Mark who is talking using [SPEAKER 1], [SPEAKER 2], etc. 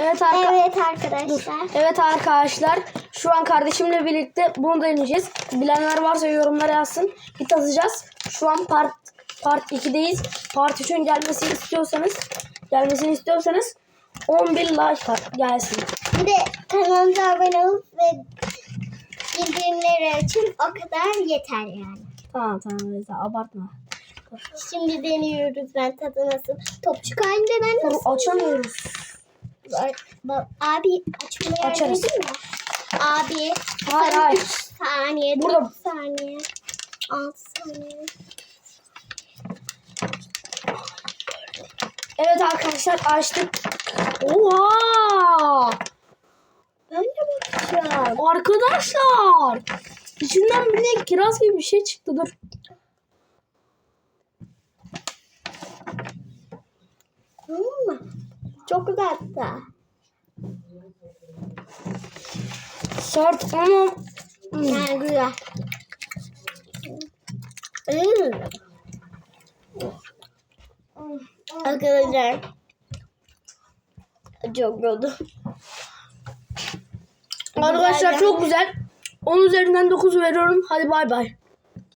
[SPEAKER 1] Evet arkadaşlar.
[SPEAKER 2] Evet arkadaşlar.
[SPEAKER 1] Evet arkadaşlar şu an kardeşimle birlikte bunu deneyeceğiz. Bilenler varsa yorumlara yazsın. Hit atacağız. Şu an part part 2'deyiz. Part 3'ün gelmesini istiyorsanız gelmesini istiyorsanız 11 like gelsin.
[SPEAKER 2] Bir de kanalımıza abone olup ve bildirimleri açın. O kadar yeter yani.
[SPEAKER 1] Tamam tamam Reza abartma.
[SPEAKER 2] Şimdi deniyoruz ben tadı nasıl. Topçuk halinde ben nasıl?
[SPEAKER 1] açamıyoruz.
[SPEAKER 2] Abi açmaya
[SPEAKER 1] Açarız.
[SPEAKER 2] mi? Abi.
[SPEAKER 1] Hayır, hayır.
[SPEAKER 2] üç saniye,
[SPEAKER 1] Burada.
[SPEAKER 2] 4 saniye, 6 saniye.
[SPEAKER 1] Evet arkadaşlar açtık. Oha!
[SPEAKER 2] Ben de bakacağım.
[SPEAKER 1] Arkadaşlar! İçinden bir de kiraz gibi bir şey çıktı dur.
[SPEAKER 2] Tamam mı? Çok güzel hatta.
[SPEAKER 1] Sert ama.
[SPEAKER 2] Yani güzel. Arkadaşlar. Çok oldu.
[SPEAKER 1] Arkadaşlar çok güzel. 10 üzerinden 9 veriyorum. Hadi bay bay.